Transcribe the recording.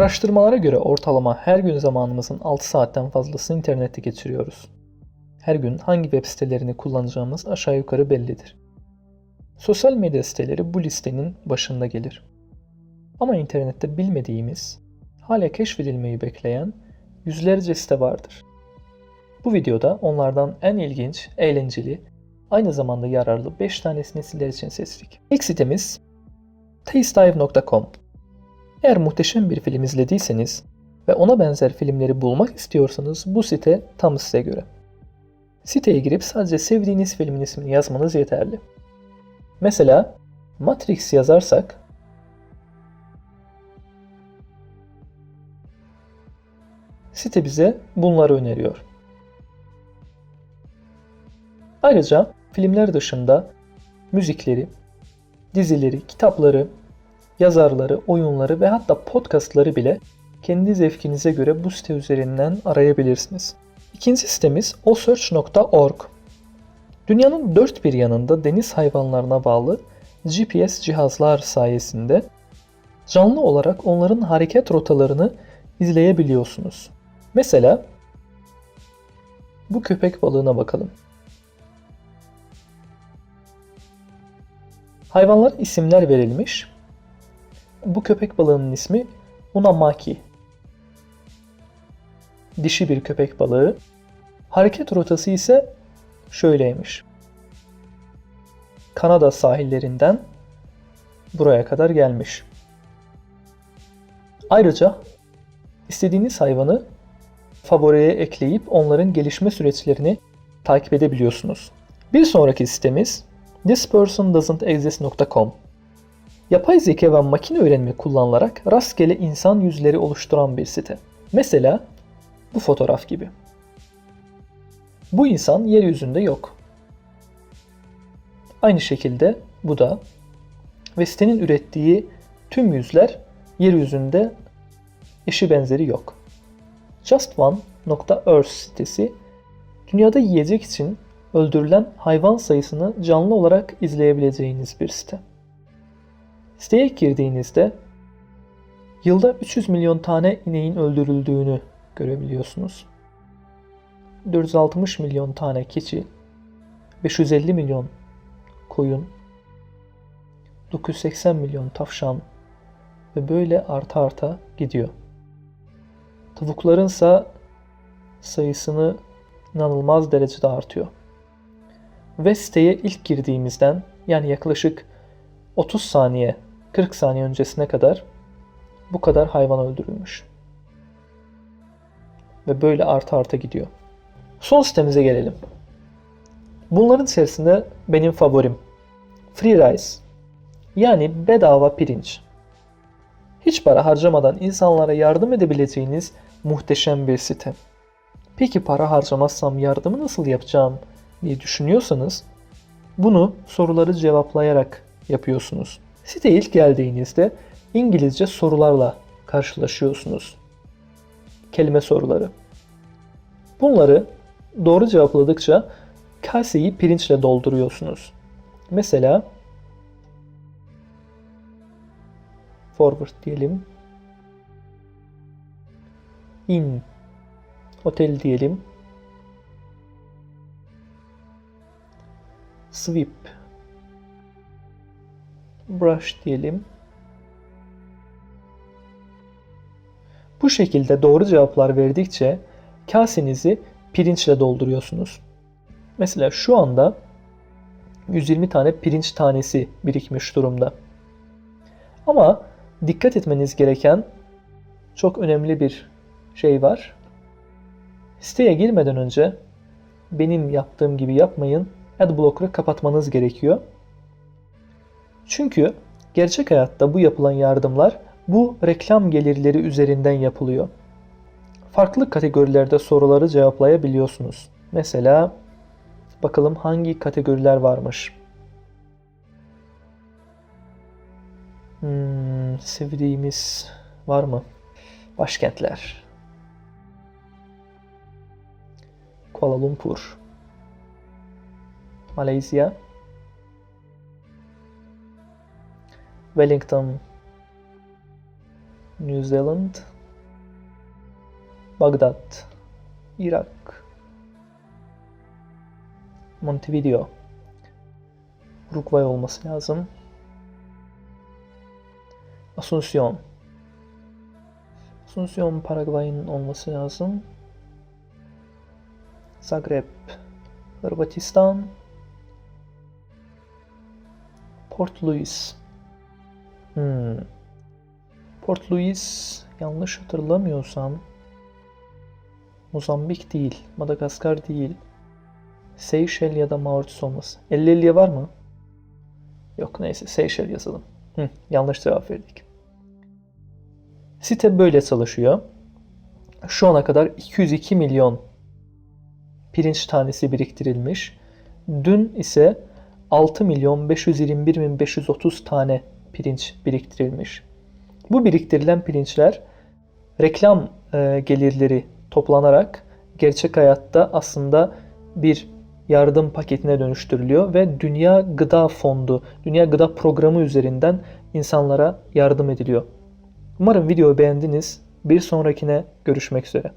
Araştırmalara göre ortalama her gün zamanımızın 6 saatten fazlasını internette geçiriyoruz. Her gün hangi web sitelerini kullanacağımız aşağı yukarı bellidir. Sosyal medya siteleri bu listenin başında gelir. Ama internette bilmediğimiz, hala keşfedilmeyi bekleyen yüzlerce site vardır. Bu videoda onlardan en ilginç, eğlenceli, aynı zamanda yararlı 5 tanesini sizler için seçtik. İlk sitemiz tastehive.com Eğer muhteşem bir film izlediyseniz ve ona benzer filmleri bulmak istiyorsanız bu site tam size göre. Siteye girip sadece sevdiğiniz filmin ismini yazmanız yeterli. Mesela Matrix yazarsak site bize bunları öneriyor. Ayrıca filmler dışında müzikleri, dizileri, kitapları, yazarları, oyunları ve hatta podcastları bile kendi zevkinize göre bu site üzerinden arayabilirsiniz. İkinci sitemiz osearch.org. Dünyanın dört bir yanında deniz hayvanlarına bağlı GPS cihazlar sayesinde canlı olarak onların hareket rotalarını izleyebiliyorsunuz. Mesela bu köpek balığına bakalım. Hayvanlara isimler verilmiş. Bu köpek balığının ismi Unamaki. Dişi bir köpek balığı. Hareket rotası ise şöyleymiş. Kanada sahillerinden buraya kadar gelmiş. Ayrıca istediğiniz hayvanı favoriye ekleyip onların gelişme süreçlerini takip edebiliyorsunuz. Bir sonraki sitemiz thispersondoesn'texist.com Yapay zeka ve makine öğrenme kullanılarak rastgele insan yüzleri oluşturan bir site. Mesela bu fotoğraf gibi. Bu insan yeryüzünde yok. Aynı şekilde bu da ve sitenin ürettiği tüm yüzler yeryüzünde eşi benzeri yok. JustOne.earth sitesi dünyada yiyecek için öldürülen hayvan sayısını canlı olarak izleyebileceğiniz bir site. Siteye girdiğinizde yılda 300 milyon tane ineğin öldürüldüğünü görebiliyorsunuz. 460 milyon tane keçi, 550 milyon koyun, 980 milyon tavşan ve böyle arta arta gidiyor. Tavukların sayısını inanılmaz derecede artıyor. Ve siteye ilk girdiğimizden yani yaklaşık 30 saniye 40 saniye öncesine kadar bu kadar hayvan öldürülmüş. Ve böyle arta arta gidiyor. Son sitemize gelelim. Bunların içerisinde benim favorim Free Rice yani bedava pirinç. Hiç para harcamadan insanlara yardım edebileceğiniz muhteşem bir site. Peki para harcamazsam yardımı nasıl yapacağım diye düşünüyorsanız bunu soruları cevaplayarak yapıyorsunuz. Siteye ilk geldiğinizde İngilizce sorularla karşılaşıyorsunuz. Kelime soruları. Bunları doğru cevapladıkça kaseyi pirinçle dolduruyorsunuz. Mesela forward diyelim. In otel diyelim. Sweep brush diyelim. Bu şekilde doğru cevaplar verdikçe kasenizi pirinçle dolduruyorsunuz. Mesela şu anda 120 tane pirinç tanesi birikmiş durumda. Ama dikkat etmeniz gereken çok önemli bir şey var. Siteye girmeden önce benim yaptığım gibi yapmayın. Adblocker'ı kapatmanız gerekiyor. Çünkü gerçek hayatta bu yapılan yardımlar bu reklam gelirleri üzerinden yapılıyor. Farklı kategorilerde soruları cevaplayabiliyorsunuz. Mesela bakalım hangi kategoriler varmış. Hmm, sevdiğimiz var mı? Başkentler. Kuala Lumpur. Malezya. Wellington, New Zealand, Bagdat, Irak, Montevideo, Uruguay olması lazım. Asunción. Asunción Paraguay'ın olması lazım. Zagreb, Hırvatistan. Port Louis. Hmm. Port Louis yanlış hatırlamıyorsam Mozambik değil, Madagaskar değil. Seyşel ya da Mauritius olması. 50-50'ye var mı? Yok neyse Seyşel yazalım. Hı, yanlış cevap verdik. Site böyle çalışıyor. Şu ana kadar 202 milyon pirinç tanesi biriktirilmiş. Dün ise 6 milyon 521 bin 530 tane pirinç biriktirilmiş. Bu biriktirilen pirinçler reklam e, gelirleri toplanarak gerçek hayatta aslında bir yardım paketine dönüştürülüyor ve Dünya Gıda Fondu, Dünya Gıda Programı üzerinden insanlara yardım ediliyor. Umarım videoyu beğendiniz. Bir sonrakine görüşmek üzere.